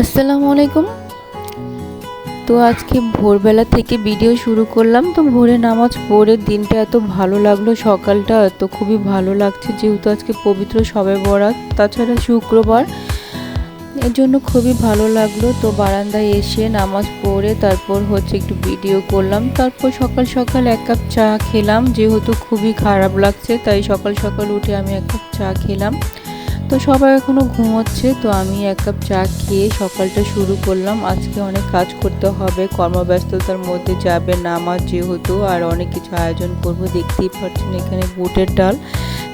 আসসালামু আলাইকুম। তো আজকে ভোরবেলা থেকে ভিডিও শুরু করলাম। তো ভোরে নামাজ পড়ে দিনটা এত ভালো লাগল, সকালটা এত খুবই ভালো লাগছে। যেহেতু আজকে পবিত্র সবে বরাত, তাছাড়া শুক্রবার। এর জন্য খুবই ভালো লাগল। তো বারান্দায় এসে নামাজ পড়ে তারপর হচ্ছে একটু ভিডিও করলাম। তারপর সকাল সকাল এক কাপ চা খেলাম। যেহেতু খুবই খারাপ লাগছে, তাই সকাল সকাল উঠে আমি এক কাপ চা খেলাম। তো সবাই এখনও ঘুমোচ্ছে, তো আমি এক কাপ চা খেয়ে সকালটা শুরু করলাম। আজকে অনেক কাজ করতে হবে, কর্মব্যস্ততার মধ্যে যাবে নামাজ যেহেতু, আর অনেক কিছু আয়োজন করব। দেখতেই পাচ্ছেন এখানে বুটের ডাল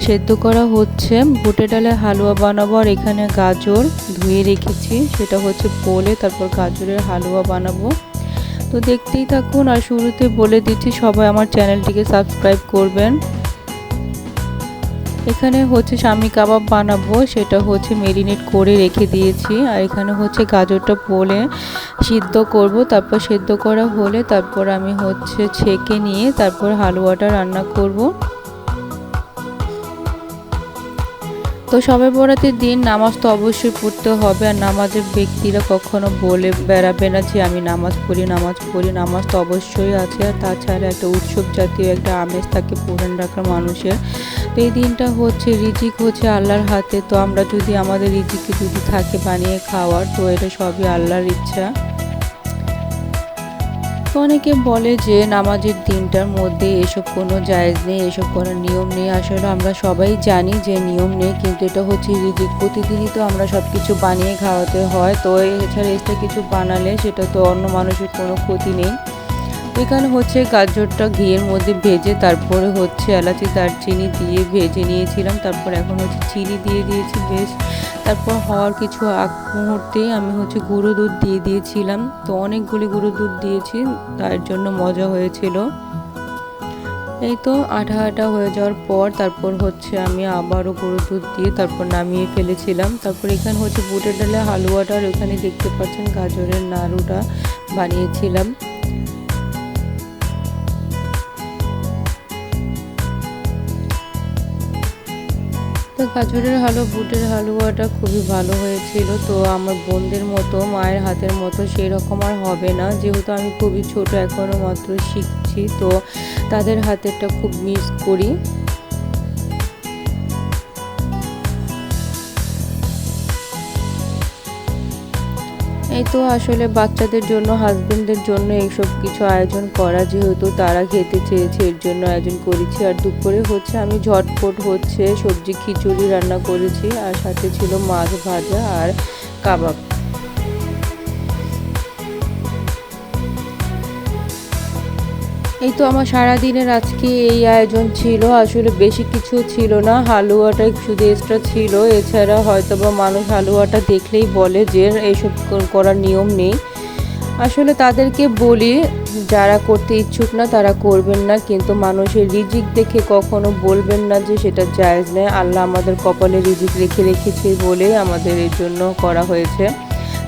সেদ্ধ করা হচ্ছে। বুটের ডালে হালুয়া বানাবো, আর এখানে গাজর ধুয়ে রেখেছি, সেটা হচ্ছে বলে তারপর গাজরের হালুয়া বানাবো। তো দেখতেই থাকুন, আর শুরুতে বলে দিচ্ছি, সবাই আমার চ্যানেলটিকে সাবস্ক্রাইব করবেন। এখানে হচ্ছে স্বামী কাবাব বানাবো, সেটা হচ্ছে মেরিনেট করে রেখে দিয়েছি। আর এখানে হচ্ছে গাজরটা পোলে সিদ্ধ করব, তারপর সিদ্ধ করা হলে তারপর আমি হচ্ছে ছেঁকে নিয়ে তারপর হালুয়াটা রান্না করব। তো সবে বরাতের দিন নামাজ তো অবশ্যই পড়তে হবে, আর নামাজের ব্যক্তিরা কখনো বলে বেড়াবে না যে আমি নামাজ পড়ি নামাজ পড়ি। নামাজ তো অবশ্যই আছে, আর তাছাড়া একটা উৎসব জাতীয় একটা আমেজ থাকে পুরান রাখার মানুষের। তো এই দিনটা হচ্ছে রিজিক হচ্ছে আল্লাহর হাতে। তো আমরা যদি আমাদের রিজিকে যদি থাকে বানিয়ে খাওয়ার, তো এটা সবই আল্লাহর ইচ্ছা। অনেকে বলে যে নামাজের দিনটার মধ্যে এসব কোনো জায়েজ নেই, এসব কোনো নিয়ম নেই। আসলে আমরা সবাই জানি যে নিয়ম নেই, কিন্তু এটা হচ্ছে রিজিক। প্রতিদিনই তো আমরা সব কিছু বানিয়ে খাওয়াতে হয়, তো এছাড়া এক্সট্রা কিছু বানালে সেটা তো অন্য মানুষের কোনো ক্ষতি নেই। এখানে হচ্ছে গাজরটা ঘিয়ের মধ্যে ভেজে তারপরে হচ্ছে এলাচি, দারচিনি দিয়ে ভেজে নিয়েছিলাম, তারপর এখন হচ্ছে চিনি দিয়ে দিয়েছি, বেশ। তারপর হওয়ার কিছু আগ মুহূর্তেই আমি হচ্ছে গুঁড়ো দুধ দিয়ে দিয়েছিলাম। তো অনেকগুলি গুঁড়ো দুধ দিয়েছি, তার জন্য মজা হয়েছিল। এই তো আঠা আঠা হয়ে যাওয়ার পর তারপর হচ্ছে আমি আবারও গরু দুধ দিয়ে তারপর নামিয়ে ফেলেছিলাম। তারপর এখানে হচ্ছে বুটের ডালে হালুয়াটার ওখানে দেখতে পাচ্ছেন গাজরের নাড়ুটা বানিয়েছিলাম। তো গাজরের হালুয়া, বুটের হালুয়াটা খুবই ভালো হয়েছিল। তো আমার বোনদের মতো, মায়ের হাতের মতো সেই রকম আর হবে না। যেহেতু আমি খুবই ছোট এখনও মাত্র শিখছি। তো তাদের হাতেরটা খুব মিস করি। এই তো আসলে বাচ্চাদের জন্য হাজবেন্ডের জন্য এইসব কিছু আয়োজন করা যেহেতু তারা খেতে চেয়েছে, এর জন্য আয়োজন করেছি। আর দুপুরে হচ্ছে আমি ঝটপট হচ্ছে সবজি খিচুড়ি রান্না করেছি, আর সাথে ছিল মাছ ভাজা আর কাবাব। এই তো আমার সারাদিনের আজকে এই আয়োজন ছিল। আসলে বেশি কিছু ছিল না। হালুয়াটা শুধু এক্সট্রা ছিল। এছাড়া হয়তো বা মানুষ হালুয়াটা দেখলেই বলে যে এইসব করার নিয়ম নেই। আসলে তাদেরকে বলি, যারা করতে ইচ্ছুক না, তারা করবেন না। কিন্তু মানুষের রিজিক দেখে কখনো বলবেন না যে, সেটা জায়েজ নেই আল্লাহ আমাদের কপালে রিজিক রেখে রেখেছে বলে আমাদের এর জন্য করা হয়েছে।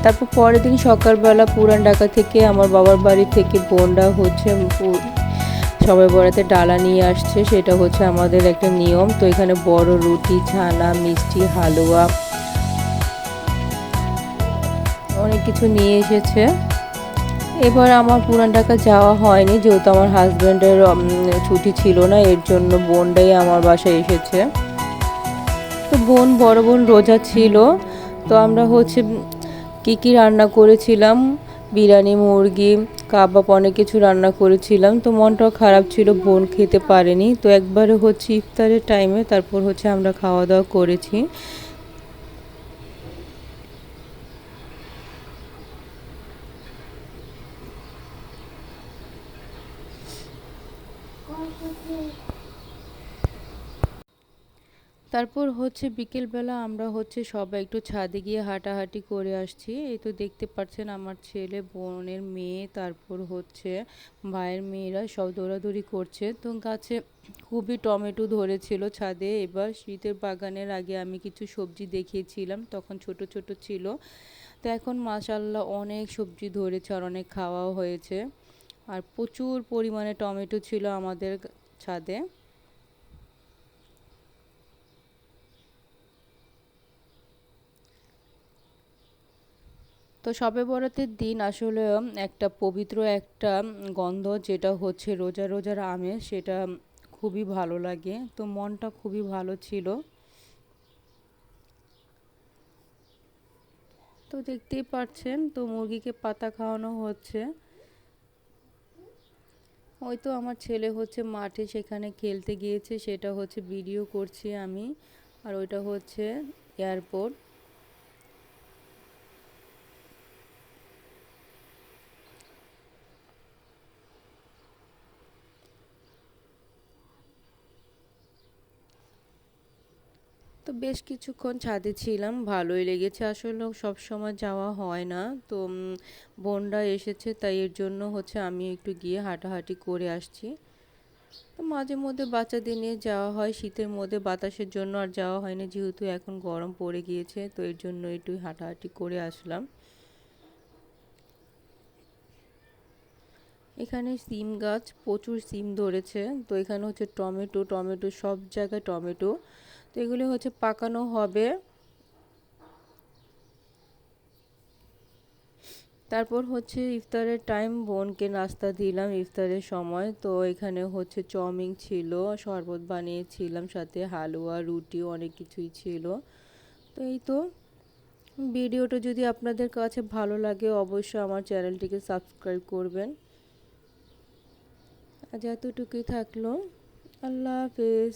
তারপর পরের দিন সকালবেলা পুরান ঢাকা থেকে আমার বাবার বাড়ি থেকে বোনরা হচ্ছে সবাই বড়াতে ডালা নিয়ে আসছে, সেটা হচ্ছে আমাদের একটা নিয়ম। তো এখানে বড় রুটি, ছানা, মিষ্টি, হালুয়া, অনেক কিছু নিয়ে এসেছে। এবার আমার পুরান ঢাকা যাওয়া হয়নি, যেহেতু আমার হাজব্যান্ডের ছুটি ছিল না, এর জন্য বোনটাই আমার বাসায় এসেছে। তো বোন, বড় বোন রোজা ছিল, তো আমরা হচ্ছে কী কী রান্না করেছিলাম? বিরিয়ানি, মুরগি, কাবাব অনেক কিছু রান্না করেছিলাম। তো মনটাও খারাপ ছিল, বোন খেতে পারেনি। তো একবারে হচ্ছে ইফতারের টাইমে তারপর হচ্ছে আমরা খাওয়া দাওয়া করেছি। তারপর হচ্ছে বিকেলবেলা আমরা হচ্ছে সবাই একটু ছাদে গিয়ে হাঁটাহাঁটি করে আসছি। এই তো দেখতে পাচ্ছেন আমার ছেলে, বোনের মেয়ে, তারপর হচ্ছে ভাইয়ের মেয়েরা সব দৌড়াদৌড়ি করছে। তো গাছে খুবই টমেটো ধরেছিল ছাদে। এবার শীতের বাগানের আগে আমি কিছু সবজি দেখিয়েছিলাম, তখন ছোট ছোট ছিল। তো এখন মাশাল্লাহ অনেক সবজি ধরেছে আর অনেক খাওয়াও হয়েছে। আর প্রচুর পরিমাণে টমেটো ছিল আমাদের ছাদে। তো সবে বরাতের দিন আসলে একটা পবিত্র একটা গন্ধ যেটা হচ্ছে রোজা রোজার আমেজ, সেটা খুবই ভালো লাগে। তো মনটা খুবই ভালো ছিল। তো দেখতেই পাচ্ছেন, তো মুরগিকে পাতা খাওয়ানো হচ্ছে। ওই তো আমার ছেলে হচ্ছে মাঠে সেখানে খেলতে গিয়েছে, সেটা হচ্ছে ভিডিও করছি আমি। আর ওইটা হচ্ছে এয়ারপোর্ট তো বেশ কিছুক্ষণ ছাদে ছিলাম, ভালোই লেগেছে। আসলে সব সময় যাওয়া হয় না। তো বোনরা এসেছে, তাই এর জন্য হচ্ছে আমি একটু গিয়ে হাঁটাহাঁটি করে আসছি। তো মাঝে মধ্যে বাচ্চাদের নিয়ে যাওয়া হয়, শীতের মধ্যে বাতাসের জন্য আর যাওয়া হয়নি, যেহেতু এখন গরম পড়ে গিয়েছে, তো এর জন্য একটু হাঁটাহাঁটি করে আসলাম। এখানে সিম গাছ, প্রচুর সিম ধরেছে। তো এখানে হচ্ছে টমেটো টমেটো সব জায়গায় টমেটো। তো এগুলি হচ্ছে পাকানো হবে। তারপর হচ্ছে ইফতারের টাইম বোনকে নাস্তা দিলাম ইফতারের সময়। তো এখানে হচ্ছে চাউমিন ছিল, শরবত বানিয়েছিলাম, সাথে হালুয়া, রুটি, অনেক কিছুই ছিল। তো এই তো। ভিডিওটা যদি আপনাদের কাছে ভালো লাগে, অবশ্যই আমার চ্যানেলটিকে সাবস্ক্রাইব করবেন। আজ এতটুকুই থাকল। আল্লাহ হাফেজ।